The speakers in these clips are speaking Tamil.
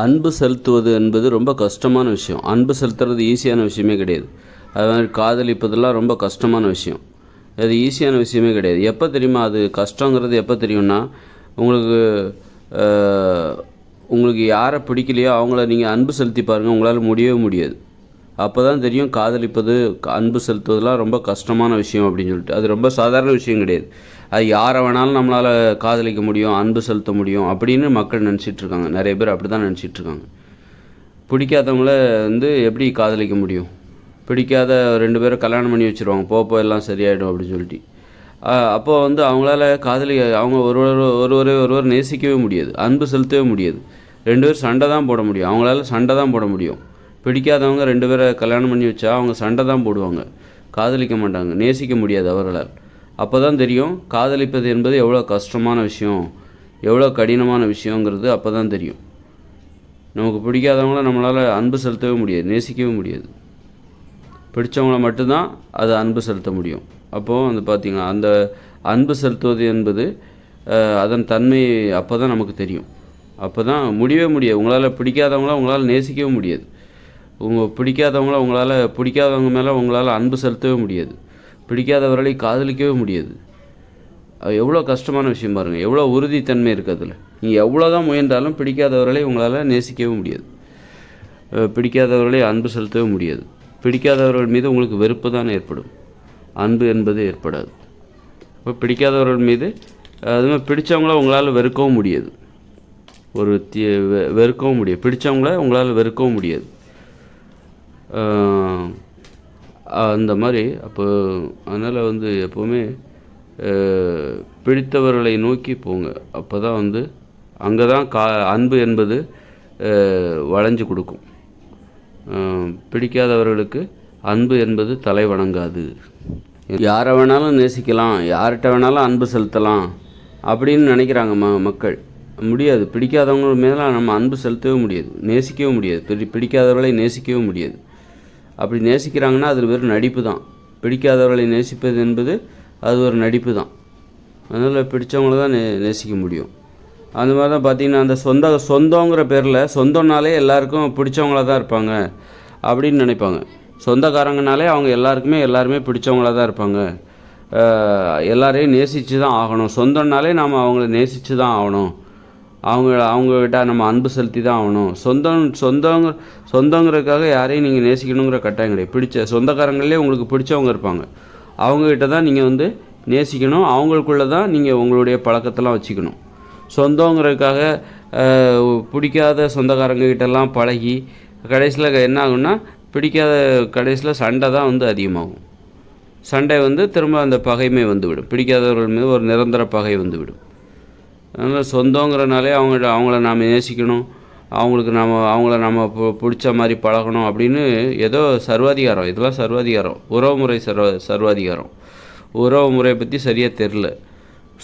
அன்பு செலுத்துவது என்பது ரொம்ப கஷ்டமான விஷயம். அன்பு செலுத்துறது ஈஸியான விஷயமே கிடையாது. அது மாதிரி காதலிப்பதெல்லாம் ரொம்ப கஷ்டமான விஷயம். அது ஈஸியான விஷயமே கிடையாது. எப்போ தெரியுமா அது கஷ்டங்கிறது எப்போ தெரியும்னா உங்களுக்கு உங்களுக்கு யாரை பிடிக்கலையோ அவங்கள நீங்கள் அன்பு செலுத்தி பாருங்கள் உங்களால் முடியவே முடியாது. அப்போ தான் தெரியும் காதலிப்பது அன்பு செலுத்துவதெல்லாம் ரொம்ப கஷ்டமான விஷயம் அப்படின்னு சொல்லிட்டு. அது ரொம்ப சாதாரண விஷயம் கிடையாது. அது யாரை வேணாலும் நம்மளால் காதலிக்க முடியும் அன்பு செலுத்த முடியும் அப்படின்னு மக்கள் நினச்சிட்டு இருக்காங்க. நிறைய பேர் அப்படி தான் இருக்காங்க. பிடிக்காதவங்கள வந்து எப்படி காதலிக்க முடியும்? பிடிக்காத ரெண்டு பேரும் கல்யாணம் பண்ணி வச்சுருவாங்க. போப்போ எல்லாம் சரியாயிடும் அப்படின்னு சொல்லிட்டு. அப்போ வந்து அவங்களால காதலி அவங்க ஒருவர் ஒருவரை ஒருவர் நேசிக்கவே முடியாது. அன்பு செலுத்தவே முடியாது. ரெண்டு பேரும் சண்டை தான் போட முடியும். அவங்களால சண்டை தான் போட முடியும். பிடிக்காதவங்க ரெண்டு பேரை கல்யாணம் பண்ணி வச்சா அவங்க சண்டை தான் போடுவாங்க. காதலிக்க மாட்டாங்க. நேசிக்க முடியாது அவர்களால். அப்போ தான் தெரியும் காதலிப்பது என்பது எவ்வளோ கஷ்டமான விஷயம் எவ்வளோ கடினமான விஷயங்கிறது அப்போ தான் தெரியும். நமக்கு பிடிக்காதவங்கள நம்மளால் அன்பு செலுத்தவே முடியாது நேசிக்கவே முடியாது. பிடிச்சவங்கள மட்டும்தான் அது அன்பு செலுத்த முடியும். அப்போது வந்து பார்த்திங்கன்னா அந்த அன்பு செலுத்துவது என்பது அதன் தன்மை அப்போ தான் நமக்கு தெரியும். அப்போ தான் முடியவே முடியாது. உங்களால் பிடிக்காதவங்கள உங்களால் நேசிக்கவே முடியாது. உங்கள் பிடிக்காதவங்கள உங்களால் பிடிக்காதவங்க மேலே உங்களால் அன்பு செலுத்தவே முடியாது. பிடிக்காதவர்களை காதலிக்கவே முடியாது. அது எவ்வளோ கஷ்டமான விஷயம் பாருங்கள் எவ்வளோ உறுதித்தன்மை இருக்குது அதில். நீங்கள் எவ்வளோ தான் முயன்றாலும் பிடிக்காதவர்களை உங்களால் நேசிக்கவே முடியாது. பிடிக்காதவர்களை அன்பு செலுத்தவே முடியாது. பிடிக்காதவர்கள் மீது உங்களுக்கு வெறுப்பு தான் ஏற்படும். அன்பு என்பது ஏற்படாது. இப்போ பிடிக்காதவர்கள் மீது அதுமாதிரி பிடித்தவங்கள உங்களால் வெறுக்கவும் முடியாது. ஒரு தி வெ- வெறுக்கவும் முடியாது. பிடித்தவங்கள உங்களால் வெறுக்கவும் முடியாது. அந்த மாதிரி அப்போ அதனால் வந்து எப்போவுமே பிடித்தவர்களை நோக்கி போங்க. அப்போ தான் வந்து அங்கே தான் கா அன்பு என்பது வளைஞ்சு கொடுக்கும். பிடிக்காதவர்களுக்கு அன்பு என்பது தலை வணங்காது. யாரை வேணாலும் நேசிக்கலாம் யார்கிட்ட வேணாலும் அன்பு செலுத்தலாம் அப்படின்னு நினைக்கிறாங்க ம மக்கள். முடியாது. பிடிக்காதவங்க மேலே நம்ம அன்பு செலுத்தவே முடியாது. நேசிக்கவே முடியாது. பிடி பிடிக்காதவர்களை நேசிக்கவே முடியாது. அப்படி நேசிக்கிறாங்கன்னா அது வெறும் நடிப்பு தான். பிடிக்காதவர்களை நேசிப்பது என்பது அது ஒரு நடிப்பு தான். அதனால் பிடிச்சவங்கள தான் நே நேசிக்க முடியும். அந்த மாதிரி தான் பார்த்தீங்கன்னா அந்த சொந்த சொந்தங்கிற பேரில் சொந்தம்னாலே எல்லாருக்கும் பிடிச்சவங்களா தான் இருப்பாங்க அப்படின்னு நினைப்பாங்க. சொந்தக்காரங்கனாலே அவங்க எல்லாருக்குமே எல்லாருமே பிடிச்சவங்களா தான் இருப்பாங்க. எல்லாரையும் நேசித்து தான் ஆகணும். சொந்தம்னாலே நாம் அவங்கள நேசித்து தான் ஆகணும். அவங்க அவங்கக்கிட்ட நம்ம அன்பு செலுத்தி தான் ஆகணும். சொந்தம் சொந்தங்க சொந்தங்கிறதுக்காக யாரையும் நீங்கள் நேசிக்கணுங்கிற கட்டாயம் கிடையாது. பிடிச்ச சொந்தக்காரங்களே உங்களுக்கு பிடிச்சவங்க இருப்பாங்க. அவங்கக்கிட்ட தான் நீங்கள் வந்து நேசிக்கணும். அவங்களுக்குள்ள தான் நீங்கள் உங்களுடைய பழக்கத்தெல்லாம் வச்சுக்கணும். சொந்தங்கிறதுக்காக பிடிக்காத சொந்தக்காரங்க பழகி கடைசியில் என்ன ஆகும்னா பிடிக்காத கடைசியில் சண்டை தான் வந்து அதிகமாகும். சண்டை வந்து திரும்ப அந்த பகைமை வந்துவிடும். பிடிக்காதவர்கள் மீது ஒரு நிரந்தர பகை வந்துவிடும். அதனால் சொந்தங்கிறனாலே அவங்க அவங்கள நாம் நேசிக்கணும். அவங்களுக்கு நாம் அவங்கள நம்ம பிடிச்ச மாதிரி பழகணும் அப்படின்னு ஏதோ சர்வாதிகாரம் இதெல்லாம் சர்வாதிகாரம். உறவுமுறை சர்வ சர்வாதிகாரம். உறவு முறையை பற்றி சரியாக தெரில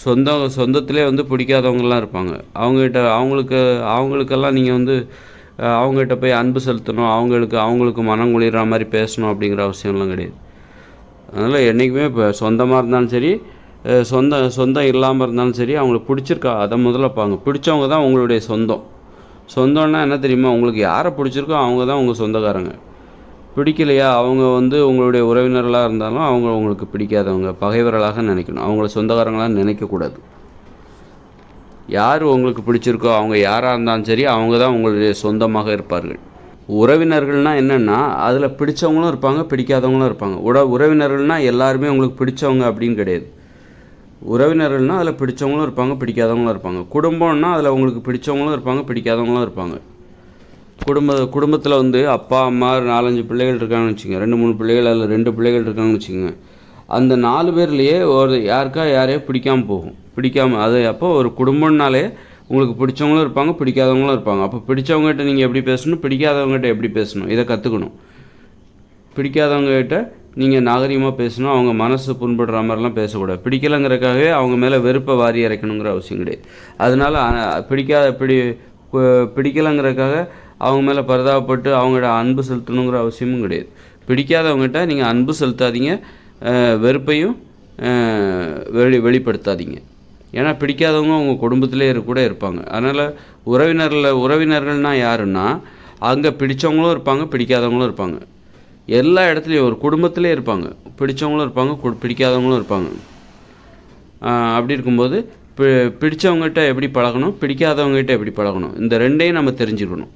சொந்த சொந்தத்திலே வந்து பிடிக்காதவங்கலாம் இருப்பாங்க. அவங்ககிட்ட அவங்களுக்கு அவங்களுக்கெல்லாம் நீங்கள் வந்து அவங்ககிட்ட போய் அன்பு செலுத்தணும். அவங்களுக்கு அவங்களுக்கு மனம் குளிர்ற மாதிரி பேசணும் அப்படிங்கிற அவசியம்லாம் கிடையாது. அதனால் என்றைக்குமே இப்போ சொந்தமாக இருந்தாலும் சரி சொந்த சொந்தம் இல்லாமல் இருந்தாலும் சரி அவங்களுக்கு பிடிச்சிருக்கா அதை முதல்ல பாங்க பிடிச்சவங்க தான் உங்களுடைய சொந்தம். சொந்தம்னா என்ன தெரியுமா? உங்களுக்கு யாரை பிடிச்சிருக்கோ அவங்க தான் உங்கள் சொந்தக்காரங்க. பிடிக்கலையா? அவங்க வந்து உங்களுடைய உறவினர்களாக இருந்தாலும் அவங்க உங்களுக்கு பிடிக்காதவங்க பகைவர்களாக நினைக்கணும். அவங்கள சொந்தக்காரங்களாக நினைக்கக்கூடாது. யார் உங்களுக்கு பிடிச்சிருக்கோ அவங்க யாராக இருந்தாலும் சரி அவங்க தான் உங்களுடைய சொந்தமாக இருப்பார்கள். உறவினர்கள்னால் என்னென்னா அதில் பிடிச்சவங்களும் இருப்பாங்க பிடிக்காதவங்களும் இருப்பாங்க. உட உறவினர்கள்னால் எல்லாருமே உங்களுக்கு பிடிச்சவங்க அப்படின்னு கிடையாது. உறவினர்கள்னால் அதில் பிடிச்சவங்களும் இருப்பாங்க பிடிக்காதவங்களும் இருப்பாங்க. குடும்பம்னா அதில் உங்களுக்கு பிடிச்சவங்களும் இருப்பாங்க பிடிக்காதவங்களும் இருப்பாங்க. குடும்ப குடும்பத்தில் வந்து அப்பா அம்மா நாலஞ்சு பிள்ளைகள் இருக்காங்கன்னு வச்சுக்கோங்க. ரெண்டு மூணு பிள்ளைகள் அதில் ரெண்டு பிள்ளைகள் இருக்காங்கன்னு வச்சுக்கோங்க. அந்த நாலு பேர்லேயே ஒரு யாருக்கா யாரையோ பிடிக்காமல் போகும். பிடிக்காம அது அப்போ ஒரு குடும்பம்னாலே உங்களுக்கு பிடிச்சவங்களும் இருப்பாங்க பிடிக்காதவங்களும் இருப்பாங்க. அப்போ பிடிச்சவங்ககிட்ட நீங்கள் எப்படி பேசணும் பிடிக்காதவங்ககிட்ட எப்படி பேசணும்? இதை கற்றுக்கணும் பிடிக்காதவங்ககிட்ட நீங்கள் நாகரிகமாக பேசணும் அவங்க மனசு புண்படுற மாதிரிலாம் பேசக்கூடாது. பிடிக்கலைங்கிறக்காகவே அவங்க மேலே வெறுப்பை வாரி இறைக்கணுங்கிற அவசியம் கிடையாது. அதனால் பிடிக்காத பிடி பிடிக்கலைங்கிறக்காக அவங்க மேலே பரிதாபப்பட்டு அவங்களோட அன்பு செலுத்தணுங்கிற அவசியமும் கிடையாது. பிடிக்காதவங்ககிட்ட நீங்கள் அன்பு செலுத்தாதீங்க. வெறுப்பையும் வெளி வெளிப்படுத்தாதீங்க. ஏன்னா பிடிக்காதவங்க அவங்க குடும்பத்திலே இருக்க கூட இருப்பாங்க. அதனால் உறவினரில் உறவினர்கள்னால் யாருன்னா அங்கே பிடித்தவங்களும் இருப்பாங்க பிடிக்காதவங்களும் இருப்பாங்க. எல்லா இடத்துலையும் ஒரு குடும்பத்திலே இருப்பாங்க. பிடிச்சவங்களும் இருப்பாங்க கு- பிடிக்காதவங்களும் இருப்பாங்க. அப்படி இருக்கும்போது பி பிடிச்சவங்ககிட்ட எப்படி பழகணும் பிடிக்காதவங்ககிட்ட எப்படி பழகணும்? இந்த ரெண்டையும் நம்ம தெரிஞ்சுக்கணும்.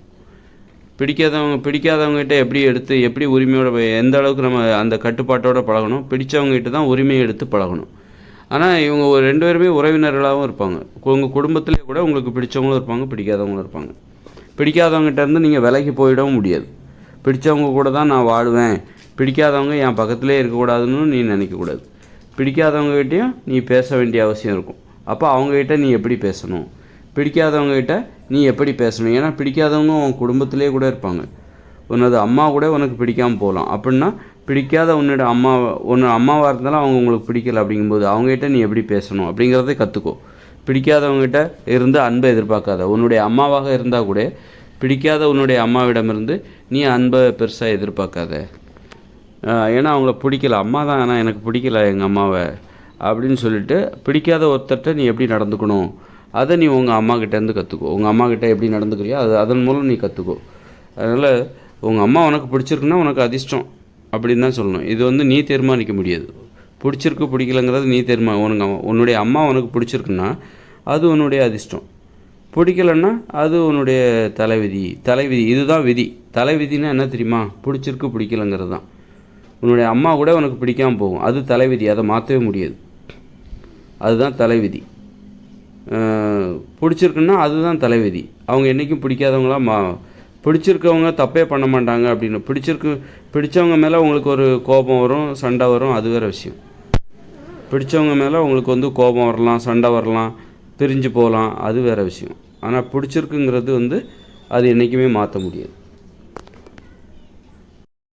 பிடிக்காதவங்க பிடிக்காதவங்ககிட்ட எப்படி எடுத்து எப்படி உரிமையோட எந்த அளவுக்கு நம்ம அந்த கட்டுப்பாட்டோட பழகணும் பிடிச்சவங்ககிட்ட தான் உரிமையை எடுத்து பழகணும். ஆனால் இவங்க ஒரு ரெண்டு பேருமே உறவினர்களாகவும் இருப்பாங்க. உங்கள் குடும்பத்திலே கூட உங்களுக்கு பிடிச்சவங்களும் இருப்பாங்க பிடிக்காதவங்களும் இருப்பாங்க. பிடிக்காதவங்ககிட்ட இருந்து நீங்கள் விலகி போயிடவும் முடியாது. பிடிச்சவங்க கூட தான் நான் வாழுவேன். பிடிக்காதவங்க என் பக்கத்திலே இருக்கக்கூடாதுன்னு நீ நினைக்கக்கூடாது. பிடிக்காதவங்ககிட்டையும் நீ பேச வேண்டிய அவசியம் இருக்கும். அப்போ அவங்ககிட்ட நீ எப்படி பேசணும்? பிடிக்காதவங்ககிட்ட நீ எப்படி பேசணும்? ஏன்னா பிடிக்காதவங்க உன் குடும்பத்திலே கூட இருப்பாங்க. உன்னது அம்மா கூட உனக்கு பிடிக்காமல் போகலாம். அப்படின்னா பிடிக்காத உன்னோட அம்மா உன்னோட அம்மாவாக இருந்தாலும் அவங்க உங்களுக்கு பிடிக்கல அப்படிங்கும்போது அவங்ககிட்ட நீ எப்படி பேசணும்? அப்படிங்கிறத கற்றுக்கோ பிடிக்காதவங்ககிட்ட இருந்து அன்பை எதிர்பார்க்காத. உன்னுடைய அம்மாவாக இருந்தால் கூட பிடிக்காத உன்னுடைய அம்மாவிடமிருந்து நீ அன்பை பெருசாக எதிர்பார்க்காத. ஏன்னா அவங்கள பிடிக்கல. அம்மா தான் ஆனால் எனக்கு பிடிக்கல எங்கள் அம்மாவை. அப்படின்னு சொல்லிட்டு பிடிக்காத ஒருத்தர்கிட்ட நீ எப்படி நடந்துக்கணும்? அதை நீ உங்கள் அம்மாக்கிட்டேருந்து கற்றுக்கோ உங்கள் அம்மாக்கிட்ட எப்படி நடந்துக்கிறியோ அது அதன் மூலம் நீ கற்றுக்கோ அதனால் உங்கள் அம்மா உனக்கு பிடிச்சிருக்குன்னா உனக்கு அதிர்ஷ்டம். அப்படின்னு தான் சொல்லணும். இது வந்து நீ தீர்மானிக்க முடியாது. பிடிச்சிருக்கு பிடிக்கலங்கிறது நீ தீர்மா உனக்கு உன்னுடைய அம்மா உனக்கு பிடிச்சிருக்குன்னா அது உன்னுடைய அதிர்ஷ்டம். பிடிக்கலன்னா அது உன்னுடைய தலைவிதி. தலைவிதி இதுதான் விதி. தலைவிதின்னா என்ன தெரியுமா? பிடிச்சிருக்கு பிடிக்கலங்கிறது தான். உன்னுடைய அம்மா கூட உனக்கு பிடிக்காமல் போகும். அது தலைவிதி அதை மாற்றவே முடியாது. அதுதான் தலைவிதி. பிடிச்சிருக்குன்னா அதுதான் தலைவிதி. அவங்க என்றைக்கும் பிடிக்காதவங்களா மா பிடிச்சிருக்கவங்க தப்பே பண்ண மாட்டாங்க அப்படின்னு. பிடிச்சிருக்கு பிடிச்சவங்க மேலே உங்களுக்கு ஒரு கோபம் வரும் சண்டை வரும் அது வேறு விஷயம். பிடிச்சவங்க மேலே உங்களுக்கு வந்து கோபம் வரலாம் சண்டை வரலாம் பிரிஞ்சு போகலாம் அது வேறு விஷயம். ஆனால் பிடிச்சிருக்குங்கிறது வந்து அது என்றைக்குமே மாற்ற முடியாது.